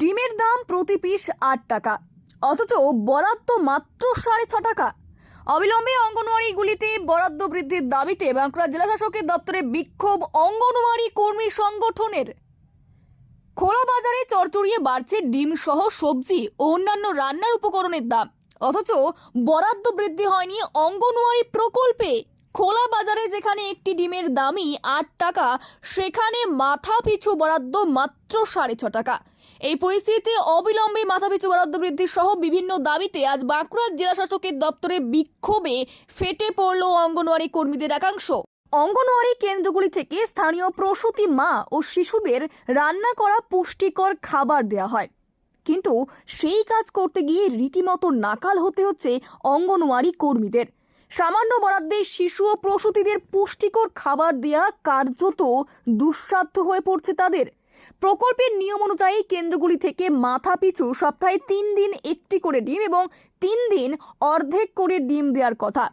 ডিমের দাম প্রতি পিস আট টাকা, অথচ বরাদ্দ মাত্র সাড়ে ছ টাকা। অবিলম্বে অঙ্গনওয়াড়িগুলিতে বরাদ্দ বৃদ্ধির দাবিতে বাঁকুড়া জেলা শাসকের দপ্তরে বিক্ষোভ অঙ্গনওয়াড়ি কর্মী সংগঠনের। খোলা বাজারে চড়চড়িয়ে বাড়ছে ডিম সহ সবজি ও অন্যান্য রান্নার উপকরণের দাম, অথচ বরাদ্দ বৃদ্ধি হয়নি অঙ্গনওয়াড়ি প্রকল্পে। খোলা বাজারে যেখানে একটি ডিমের দামই আট টাকা, সেখানে মাথা পিছু বরাদ্দ মাত্র সাড়ে ছ টাকা। এই পরিস্থিতিতে অবিলম্বে মাথাপিছু বরাদ্দ বৃদ্ধি সহ বিভিন্ন দাবিতে আজ বাঁকুড়া জেলাশাসকের দপ্তরে বিক্ষোভে ফেটে পড়ল অঙ্গনওয়াড়ি কর্মীদের একাংশ। অঙ্গনওয়াড়ি কেন্দ্রগুলি থেকে স্থানীয় প্রসূতি মা ও শিশুদের রান্না করা পুষ্টিকর খাবার দেওয়া হয়। কিন্তু সেই কাজ করতে গিয়ে রীতিমতো নাকাল হতে হচ্ছে অঙ্গনওয়াড়ি কর্মীদের। সামান্য বরাদ্দে শিশু ও প্রসূতিদের পুষ্টিকর খাবার দেয়া কার্যত দুঃসাধ্য হয়ে পড়ছে তাদের। প্রকল্পের নিয়ম অনুযায়ী কেন্দ্রগুলি থেকে মাথা পিছু সপ্তাহে তিন দিন একটি করে ডিম এবং তিন দিন অর্ধেক করে ডিম দেওয়ার কথা।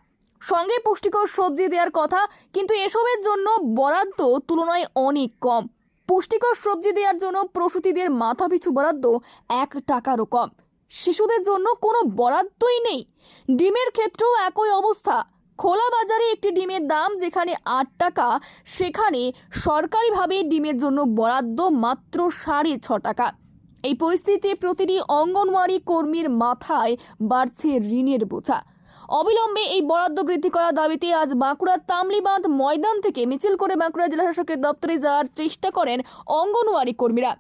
সঙ্গে পুষ্টিকর সবজি দেওয়ার কথা, কিন্তু এসবের জন্য বরাদ্দ তুলনায় অনেক কম। পুষ্টিকর সবজি দেওয়ার জন্য প্রসূতিদের মাথাপিছু বরাদ্দ এক টাকারও কম। শিশুদের জন্য কোনো বরাদ্দই নেই। ডিমের ক্ষেত্রেও একই অবস্থা। খোলা বাজারে একটি ডিমের দাম যেখানে আট টাকা, সেখানে সরকারিভাবে ডিমের জন্য বরাদ্দ মাত্র সাড়ে ছ টাকা। এই পরিস্থিতিতে প্রতিটি অঙ্গনওয়াড়ি কর্মীর মাথায় বাড়ছে ঋণের বোঝা। অবিলম্বে এই বরাদ্দ বৃদ্ধি করার দাবিতে আজ বাঁকুড়ার তামলিবাঁধ ময়দান থেকে মিছিল করে বাঁকুড়া জেলা শাসকের দপ্তরে যাওয়ার চেষ্টা করেন অঙ্গনওয়াড়ি কর্মীরা।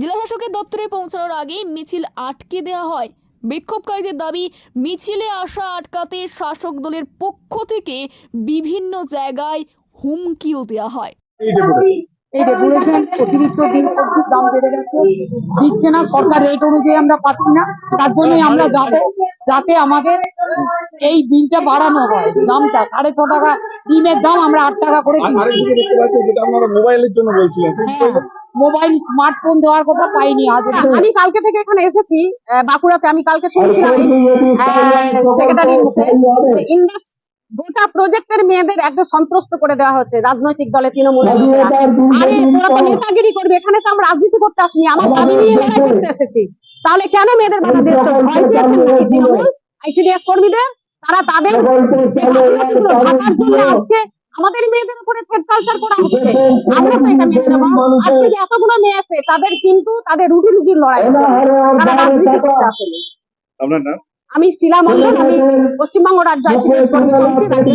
জেলা শাসকের দপ্তরে পৌঁছানোর আগেই মিছিল আটকে দেওয়া হয়। বিক্ষোভকারীদের দাবি মিছিলে আসা আটকাতে শাসক দলের পক্ষ থেকে বিভিন্ন জায়গায় হুমকিও দেওয়া হয়। এই ডেপুটেশন অতিরিক্ত দিন সবজির দাম বেড়ে গেছে। দিচ্ছে না সরকার রেট অনুযায়ী আমরা পাচ্ছি না। তার জন্যই আমরা যাব যাতে আমাদের এই বিলটা বাড়ানো হয়। দামটা সাড়ে ছ টাকা ডিমের দাম আমরা আট টাকা করে মোবাইলের জন্য বলছিলেন হ্যাঁ, মোবাইল স্মার্টফোন দেওয়ার কথা পাইনি আজ আমি কালকে থেকে এখানে এসেছি আহ, বাঁকুড়াতে। আমি কালকে শুনছিলাম সেক্রেটারির মুখে ইন্ডাস গোটা প্রজেক্টের মেয়েদের একদম সন্ত্রস্ত করে দেওয়া হচ্ছে রাজনৈতিক দলে তৃণমূল আরে তোরা তো নেতাগিরি করবে এখানে তো আমরা রাজনীতি করতে আসিনি। আমার দাবি নিয়ে লড়াই করতে এসেছি। তাহলে কেন মেয়েদের বাধা দিচ্ছ ভয় পেয়েছেন নাকি তৃণমূল? আইসিডিএস কর্মীদের? তারা তাদের আজকে আমাদের মেয়েদের উপরে থ্রেড কালচার করা হচ্ছে। আমরা তো এটা মেনে নেব। আজকে যে এতগুলো মেয়ে আছে তাদের কিন্তু তাদের রুটি রুটির লড়াই তারা রাজনীতি করতে আসেনি আপনার নাম? আমি শিলা মন্ডল আমি পশ্চিমবঙ্গ রাজ্য আইসিডিএস কর্মী সমিতির রাজ্য